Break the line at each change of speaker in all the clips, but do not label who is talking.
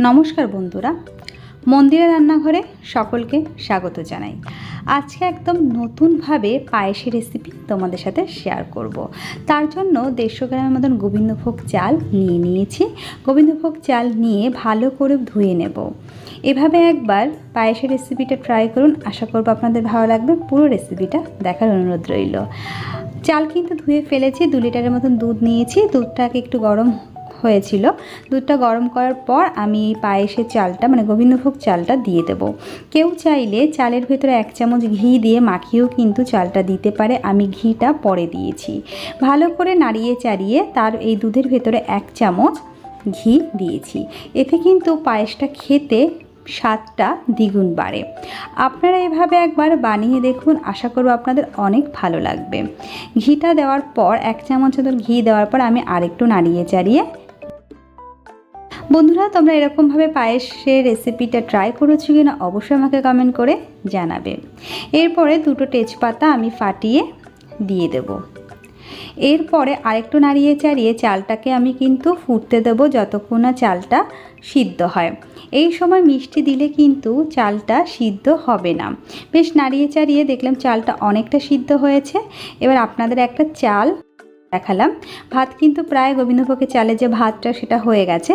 নমস্কার বন্ধুরা মন্দিরের রান্নাঘরে সকলকে স্বাগত জানাই। আজকে একদম নতুনভাবে পায়েসের রেসিপি তোমাদের সাথে শেয়ার করব। তার জন্য দেড়শো গ্রামের মতন গোবিন্দভোগ চাল নিয়ে নিয়েছি। গোবিন্দভোগ চাল নিয়ে ভালো করে ধুয়ে নেব। এভাবে একবার পায়েসের রেসিপিটা ট্রাই করুন। আশা করব আপনাদের ভালো লাগবে। পুরো রেসিপিটা দেখার অনুরোধ রইল। চাল কিন্তু ধুয়ে ফেলেছি। দু লিটারের মতন দুধ নিয়েছি। দুধটাকে একটু গরম হয়েছিল। দুধটা গরম করার পর আমি এই পায়েসের চালটা মানে গোবিন্দভোগ চালটা দিয়ে দেব। কেউ চাইলে চালের ভেতরে এক চামচ ঘি দিয়ে মাখিয়েও কিন্তু চালটা দিতে পারে। আমি ঘিটা পরে দিয়েছি। ভালো করে নাড়িয়ে চাড়িয়ে তার এই দুধের ভেতরে এক চামচ ঘি দিয়েছি। এতে কিন্তু পায়েসটা খেতে স্বাদটা দ্বিগুণ বাড়ে। আপনারা এভাবে একবার বানিয়ে দেখুন। আশা করব আপনাদের অনেক ভালো লাগবে। ঘিটা দেওয়ার পর, এক চামচ ঘি দেওয়ার পর আমি আরেকটু নাড়িয়ে চাড়িয়ে বন্ধুরা, তোমরা এরকমভাবে পায়েসের রেসিপিটা ট্রাই করেছ কি না অবশ্যই আমাকে কমেন্ট করে জানাবে। এরপরে দুটো তেজপাতা আমি ফাটিয়ে দিয়ে দেব। এরপরে আরেকটু নাড়িয়ে চাড়িয়ে চালটাকে আমি কিন্তু ফুটতে দেবো যতক্ষণ না চালটা সিদ্ধ হয়। এই সময় মিষ্টি দিলে কিন্তু চালটা সিদ্ধ হবে না। বেশ নাড়িয়ে চাড়িয়ে দেখলাম চালটা অনেকটা সিদ্ধ হয়েছে। এবার আপনাদের একটা চাল দেখালাম। ভাত কিন্তু প্রায় গোবিন্দভোগের চালের যে ভাতটা, সেটা হয়ে গেছে।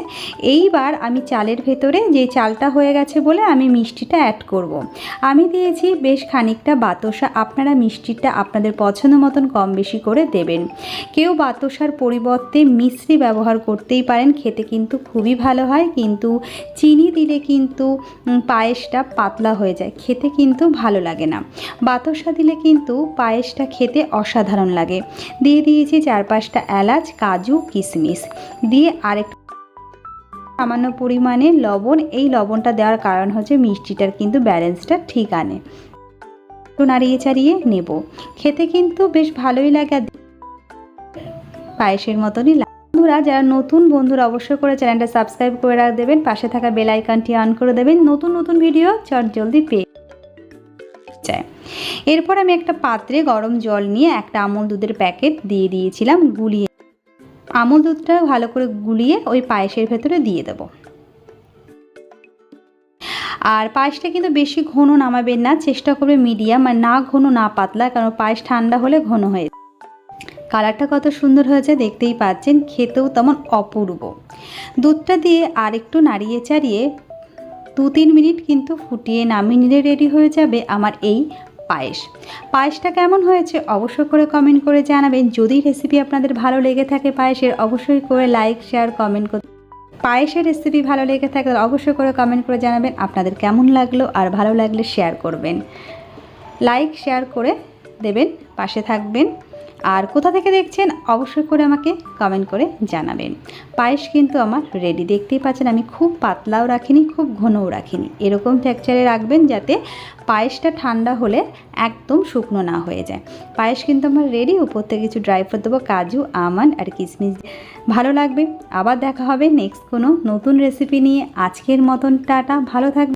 এইবার আমি চালের ভেতরে যে চালটা হয়ে গেছে বলে আমি মিষ্টিটা অ্যাড করব। আমি দিয়েছি বেশ খানিকটা বাতসা। আপনারা মিষ্টিটা আপনাদের পছন্দ মতন কম বেশি করে দেবেন। কেউ বাতসার পরিবর্তে মিশ্রি ব্যবহার করতেই পারেন। খেতে কিন্তু খুবই ভালো হয়। কিন্তু চিনি দিলে কিন্তু পায়েসটা পাতলা হয়ে যায়। খেতে কিন্তু ভালো লাগে না। বাতসা দিলে কিন্তু পায়েসটা খেতে অসাধারণ লাগে। দিয়ে দিয়েছি চার পাঁচটা এলাচ, কাজু, কিশমিশ। দিয়ে আরেকটু সামান্য পরিমাণে লবণ। এই লবণটা দেওয়ার কারণ হচ্ছে মিষ্টিটার কিন্তু ব্যালেন্সটা ঠিক আনে। তো নাড়িয়ে চাড়িয়ে নেব। খেতে কিন্তু বেশ ভালোই লাগে। পায়েসের মতনই বন্ধুরা, যারা নতুন বন্ধুরা, অবশ্যই করে চ্যানেলটা সাবস্ক্রাইব করে রাখ দেবেন পাশে থাকা বেল আইকনটি অন করে দেবেন। নতুন নতুন ভিডিও চট জলদি পেয়ে যায়। এরপর আমি একটা পাত্রে গরম জল নিয়ে একটা আমল দুধের প্যাকেট দিয়ে দিয়েছিলাম, গুলিয়ে আমল দুধটা ভালো করে গুলিয়ে ওই পায়েসের ভেতরে দিয়ে দেব। আর পায়েসটা কিন্তু বেশি ঘন নামাবেন না, চেষ্টা করবে মিডিয়াম আর না ঘন, না পাতলা, কারণ পায়েস ঠান্ডা হলে ঘন হয়ে। কালারটা কত সুন্দর হয়েছে দেখতেই পাচ্ছেন, খেতেও তেমন অপূর্ব। দুধটা দিয়ে আর একটু নাড়িয়ে চাড়িয়ে দু তিন মিনিট কিন্তু ফুটিয়ে নামিয়ে নিলে রেডি হয়ে যাবে আমার এই পায়েস। পায়েসটা কেমন হয়েছে অবশ্যই করে কমেন্ট করে জানাবেন। যদি রেসিপি আপনাদের ভালো লেগে থাকে পায়েসের, অবশ্যই করে লাইক শেয়ার কমেন্ট করতে পায়েসের রেসিপি ভালো লেগে থাকে অবশ্যই করে কমেন্ট করে জানাবেন আপনাদের কেমন লাগল আর ভালো লাগলে শেয়ার করবেন। লাইক শেয়ার করে দেবেন, পাশে থাকবেন। আর কোথা থেকে দেখছেন, অবশ্যই করে আমাকে কমেন্ট করে জানাবেন। পায়েস কিন্তু আমার রেডি দেখতেই পাচ্ছেন, আমি খুব পাতলাও রাখিনি, খুব ঘনও রাখিনি। এরকম টেক্সচারে রাখবেন যাতে পায়েসটা ঠান্ডা হলে একদম শুকনো না হয়ে যায়। পায়েস কিন্তু আমার রেডি উপর থেকে কিছু ড্রাই ফ্রুট দেবো, কাজু, আমন্ড আর কিশমিশ ভালো লাগবে। আবার দেখা হবে নেক্সট কোনো নতুন রেসিপি নিয়ে। আজকের মতন টাটা। ভালো থাকবে